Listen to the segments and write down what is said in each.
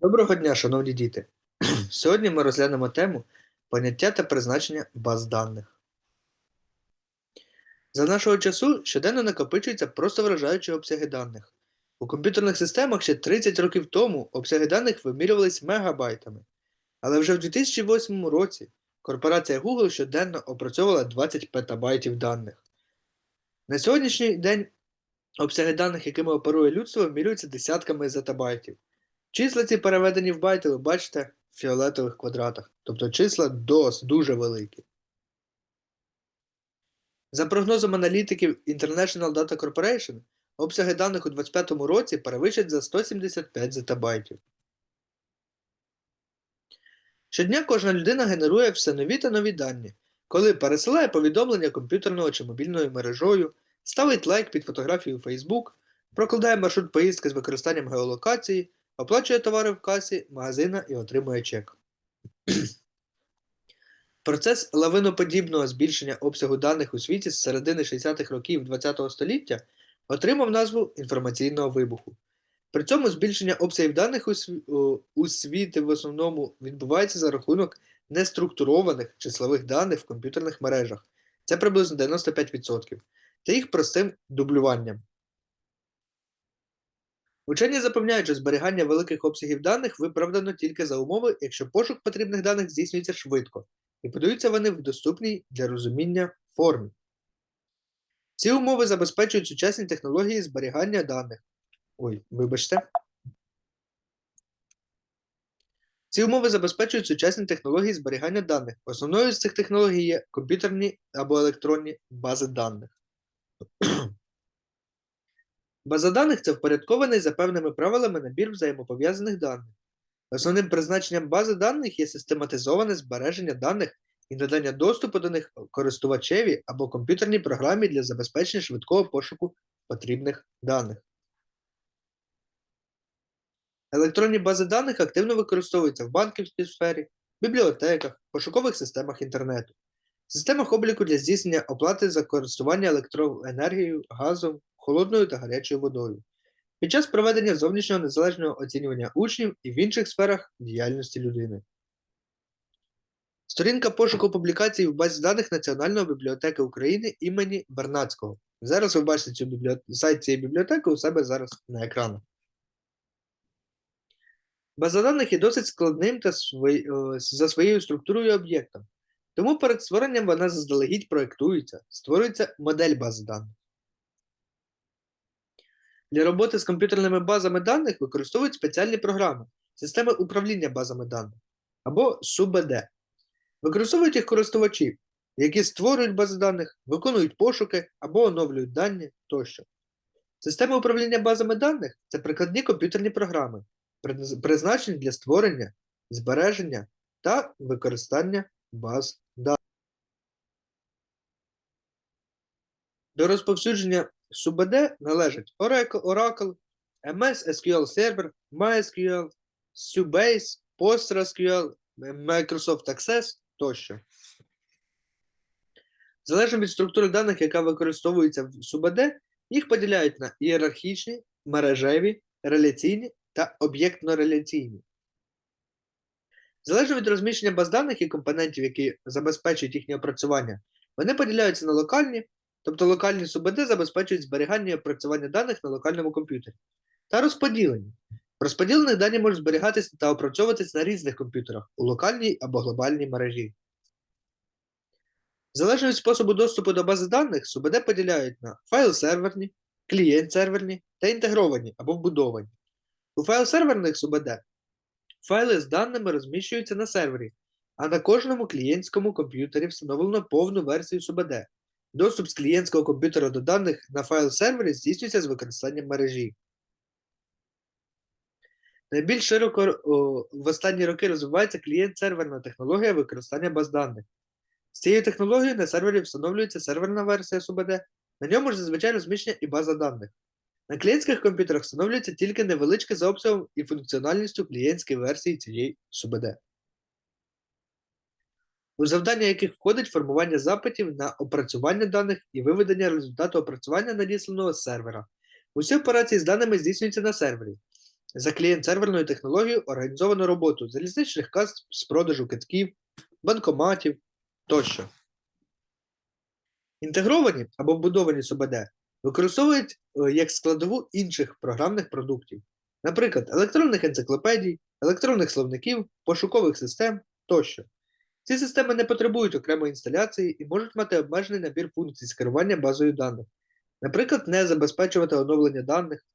Доброго дня, шановні діти! Сьогодні ми розглянемо тему поняття та призначення баз даних. За нашого часу щоденно накопичуються просто вражаючі обсяги даних. У комп'ютерних системах ще 30 років тому обсяги даних вимірювались мегабайтами. Але вже в 2008 році корпорація Google щоденно опрацьовувала 20 петабайтів даних. На сьогоднішній день обсяги даних, якими оперує людство, вимірюються десятками зетабайтів. Числа ці переведені в байти, ви бачите в фіолетових квадратах, тобто числа DOS дуже великі. За прогнозом аналітиків International Data Corporation, обсяги даних у 2025 році перевищать за 175 зетабайтів. Щодня кожна людина генерує все нові та нові дані, коли пересилає повідомлення комп'ютерною чи мобільною мережою, ставить лайк під фотографію у Facebook, прокладає маршрут поїздки з використанням геолокації, оплачує товари в касі магазина і отримує чек. Процес лавиноподібного збільшення обсягу даних у світі з середини 60-х років ХХ століття отримав назву інформаційного вибуху. При цьому збільшення обсягів даних у, сві... у- у світі в основному відбувається за рахунок неструктурованих числових даних в комп'ютерних мережах. Це приблизно 95%, та їх простим дублюванням. Учені запевняють, що зберігання великих обсягів даних виправдано тільки за умови, якщо пошук потрібних даних здійснюється швидко, і подаються вони в доступній для розуміння формі. Ці умови забезпечують сучасні технології зберігання даних. Ой, вибачте. Ці умови забезпечують сучасні технології зберігання даних. Основною з цих технологій є комп'ютерні або електронні бази даних. База даних це впорядкований за певними правилами набір взаємопов'язаних даних. Основним призначенням бази даних є систематизоване збереження даних і надання доступу до них користувачеві або комп'ютерній програмі для забезпечення швидкого пошуку потрібних даних. Електронні бази даних активно використовуються в банківській сфері, бібліотеках, пошукових системах інтернету, системах обліку для здійснення оплати за користування електроенергією, газом, холодною та гарячою водою, під час проведення зовнішнього незалежного оцінювання учнів і в інших сферах діяльності людини. Сторінка пошуку публікацій в базі даних Національної бібліотеки України імені Вернадського. Зараз ви бачите цю бібліот... сайт цієї бібліотеки у себе зараз на екранах. База даних є досить складним та свої... е, за своєю структурою об'єктом. Тому перед створенням вона заздалегідь проєктується, створюється модель бази даних. Для роботи з комп'ютерними базами даних використовують спеціальні програми, системи управління базами даних або СУБД. Використовують їх користувачі, які створюють бази даних, виконують пошуки або оновлюють дані тощо. Системи управління базами даних це прикладні комп'ютерні програми, призначені для створення, збереження та використання баз даних. До розповсюдження СУБД належать Oracle, Oracle, MS SQL Server, MySQL, Subase, PostgreSQL, Microsoft Access тощо. Залежно від структури даних, яка використовується в СУБД, їх поділяють на ієрархічні, мережеві, реляційні та об'єктно-реляційні. Залежно від розміщення баз даних і компонентів, які забезпечують їхнє опрацювання, вони поділяються на локальні, тобто локальні СУБД забезпечують зберігання і опрацювання даних на локальному комп'ютері, та розподілені. В розподілених дані можуть зберігатися та опрацьовуватися на різних комп'ютерах у локальній або глобальній мережі. Залежно від способу доступу до бази даних, СУБД поділяють на файл-серверні, клієнт-серверні та інтегровані або вбудовані. У файл-серверних СУБД файли з даними розміщуються на сервері, а на кожному клієнтському комп'ютері встановлено повну версію СУБД. Доступ з клієнтського комп'ютера до даних на файл-сервері здійснюється з використанням мережі. Найбільш широко в останні роки розвивається клієнт-серверна технологія використання баз даних. З цією технологією на сервері встановлюється серверна версія СУБД, на ньому ж зазвичай розміщення і база даних. На клієнтських комп'ютерах встановлюється тільки невеличке за обсягом і функціональністю клієнтської версії цієї СУБД. У завдання яких входить формування запитів на опрацювання даних і виведення результату опрацювання надісланого з сервера. Усі операції з даними здійснюються на сервері. За клієнт-серверною технологією організовано роботу залізничних кас з продажу китків, банкоматів тощо. Інтегровані або вбудовані СУБД використовують е, як складову інших програмних продуктів, наприклад, електронних енциклопедій, електронних словників, пошукових систем тощо. Ці системи не потребують окремої інсталяції і можуть мати обмежений набір функцій з керування базою даних, наприклад, не забезпечувати оновлення даних.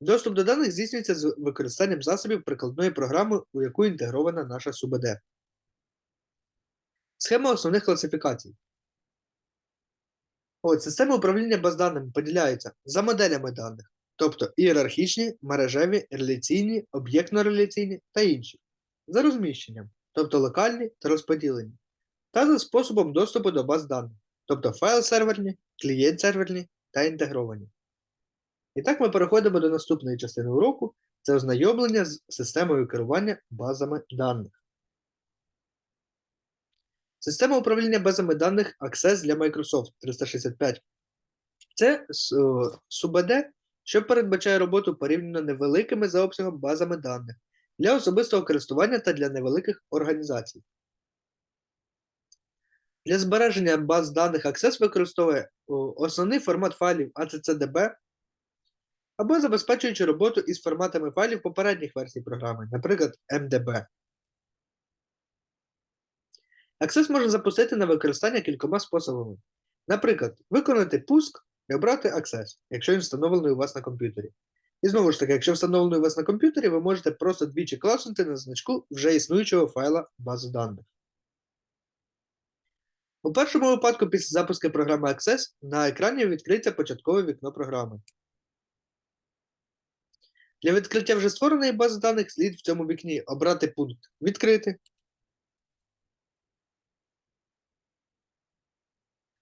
Доступ до даних здійснюється з використанням засобів прикладної програми, у яку інтегрована наша СУБД. Схема основних класифікацій. От, системи управління баз даними поділяються за моделями даних, тобто ієрархічні, мережеві, реляційні, об'єктно-реляційні та інші, за розміщенням, тобто локальні та розподілені, та за способом доступу до баз даних, тобто файл-серверні, клієнт-серверні та інтегровані. І так ми переходимо до наступної частини уроку це ознайомлення з системою керування базами даних. Система управління базами даних Access для Microsoft 365. Це СУБД, що передбачає роботу порівняно невеликими за обсягом базами даних для особистого користування та для невеликих організацій. Для збереження баз даних Access використовує основний формат файлів ACCDB або забезпечуючи роботу із форматами файлів попередніх версій програми, наприклад, MDB. Access можна запустити на використання кількома способами. Наприклад, виконати пуск і обрати Access, якщо він встановлений у вас на комп'ютері. І знову ж таки, якщо встановлений у вас на комп'ютері, ви можете просто двічі класнути на значку вже існуючого файла бази даних. У першому випадку, після запуску програми Access, на екрані відкриється початкове вікно програми. Для відкриття вже створеної бази даних слід в цьому вікні обрати пункт Відкрити.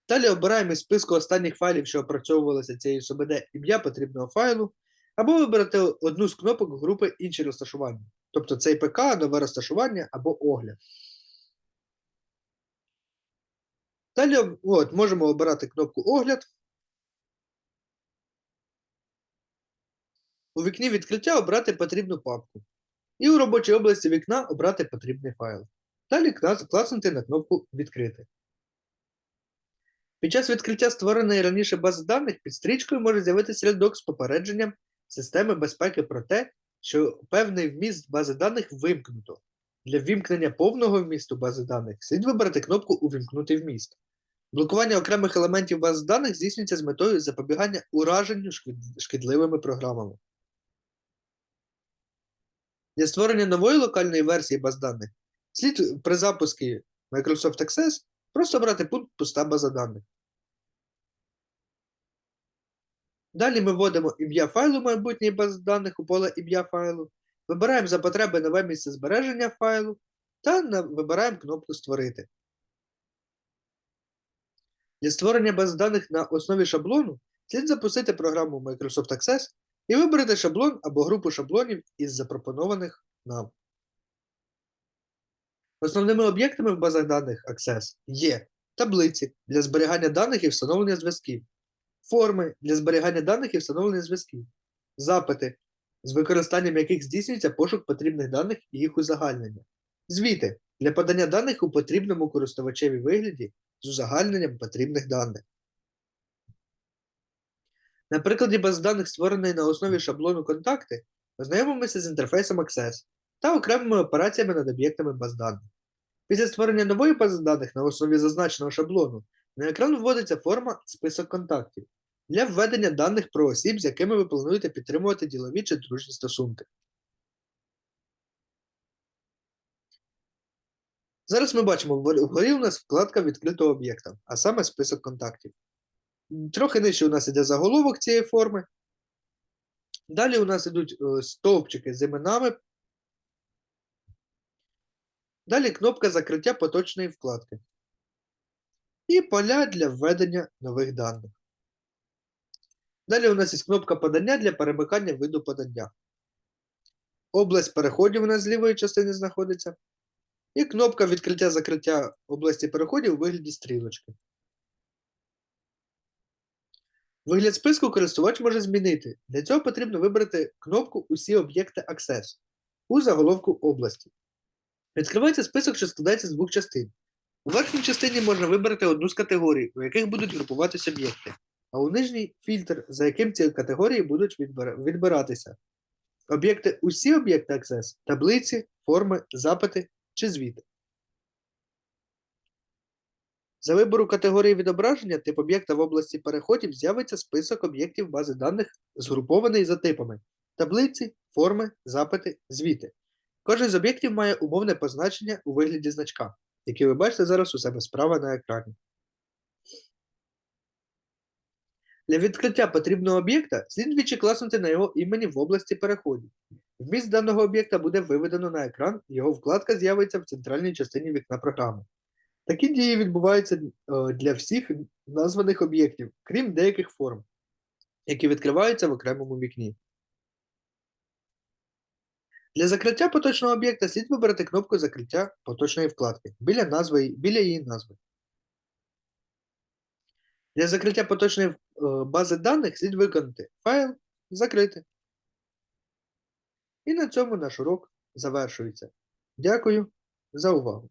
Далі обираємо із списку останніх файлів, що опрацьовувалися цією СУБД ім'я потрібного файлу, або вибрати одну з кнопок групи інші розташування. Тобто цей ПК, нове розташування або огляд. Далі от, можемо обирати кнопку Огляд. У вікні відкриття обрати потрібну папку. І у робочій області вікна обрати потрібний файл. Далі класнути на кнопку Відкрити. Під час відкриття створеної раніше бази даних під стрічкою може з'явитися рядок з попередженням системи безпеки про те, що певний вміст бази даних вимкнуто. Для ввімкнення повного вмісту бази даних слід вибрати кнопку Увімкнути вміст. Блокування окремих елементів бази даних здійснюється з метою запобігання ураженню шкідливими програмами. Для створення нової локальної версії баз даних слід при запуску Microsoft Access просто обрати пункт Пуста база даних. Далі ми вводимо ім'я файлу майбутньої бази даних у поле ім'я файлу, вибираємо за потреби нове місце збереження файлу та вибираємо кнопку Створити. Для створення бази даних на основі шаблону слід запустити програму Microsoft Access і вибрати шаблон або групу шаблонів із запропонованих нам. Основними об'єктами в базах даних Access є таблиці для зберігання даних і встановлення зв'язків, форми для зберігання даних і встановлення зв'язків, запити, з використанням яких здійснюється пошук потрібних даних і їх узагальнення, звіти для подання даних у потрібному користувачеві вигляді з узагальненням потрібних даних. На прикладі баз даних, створеної на основі шаблону контакти, ознайомимося з інтерфейсом Access та окремими операціями над об'єктами баз даних. Після створення нової бази даних на основі зазначеного шаблону на екран вводиться форма список контактів для введення даних про осіб, з якими ви плануєте підтримувати ділові чи дружні стосунки. Зараз ми бачимо, вгорі у нас вкладка відкритого об'єкта, а саме список контактів. Трохи нижче у нас йде заголовок цієї форми. Далі у нас йдуть е, стовпчики з іменами. Далі кнопка закриття поточної вкладки. І поля для введення нових даних. Далі у нас є кнопка подання для перемикання виду подання. Область переходів у нас з лівої частини знаходиться. І кнопка відкриття закриття області переходів у вигляді стрілочки. Вигляд списку користувач може змінити. Для цього потрібно вибрати кнопку Усі об'єкти Access у заголовку області. Відкривається список, що складається з двох частин. У верхній частині можна вибрати одну з категорій, у яких будуть групуватися об'єкти, а у нижній фільтр, за яким ці категорії будуть відбира- відбиратися. Об'єкти усі об'єкти Access, таблиці, форми, запити чи звіти. За вибору категорії відображення тип об'єкта в області переходів з'явиться список об'єктів бази даних, згрупований за типами таблиці, форми, запити, звіти. Кожен з об'єктів має умовне позначення у вигляді значка, який ви бачите зараз у себе справа на екрані. Для відкриття потрібного об'єкта слід двічі класнути на його імені в області переходів. Вміст даного об'єкта буде виведено на екран, його вкладка з'явиться в центральній частині вікна програми. Такі дії відбуваються е, для всіх названих об'єктів, крім деяких форм, які відкриваються в окремому вікні. Для закриття поточного об'єкта слід вибрати кнопку закриття поточної вкладки біля, назви, біля її назви. Для закриття поточної е, бази даних слід виконати файл закрити. І на цьому наш урок завершується. Дякую за увагу!